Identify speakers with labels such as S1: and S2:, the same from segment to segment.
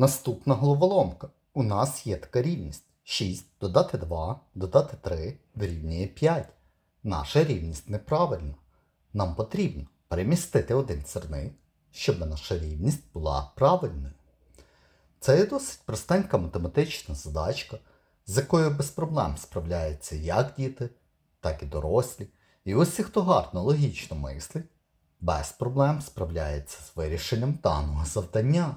S1: Наступна головоломка. У нас є така рівність. 6 додати 2, додати 3 дорівнює 5. Наша рівність неправильна. Нам потрібно перемістити один сірник, щоб наша рівність була правильною. Це є досить простенька математична задачка, з якою без проблем справляються як діти, так і дорослі. І усі, хто гарно логічно мислить, без проблем справляється з вирішенням даного завдання.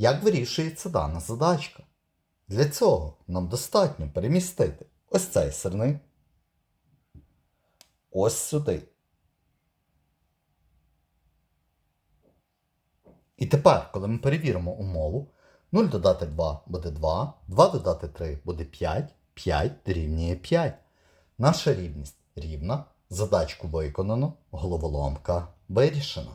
S1: Як вирішується дана задачка? Для цього нам достатньо перемістити ось цей сирник ось сюди. І тепер, коли ми перевіримо умову, 0 додати 2 буде 2, 2 додати 3 буде 5, 5 дорівнює 5. Наша рівність рівна, задачку виконано, головоломка вирішена.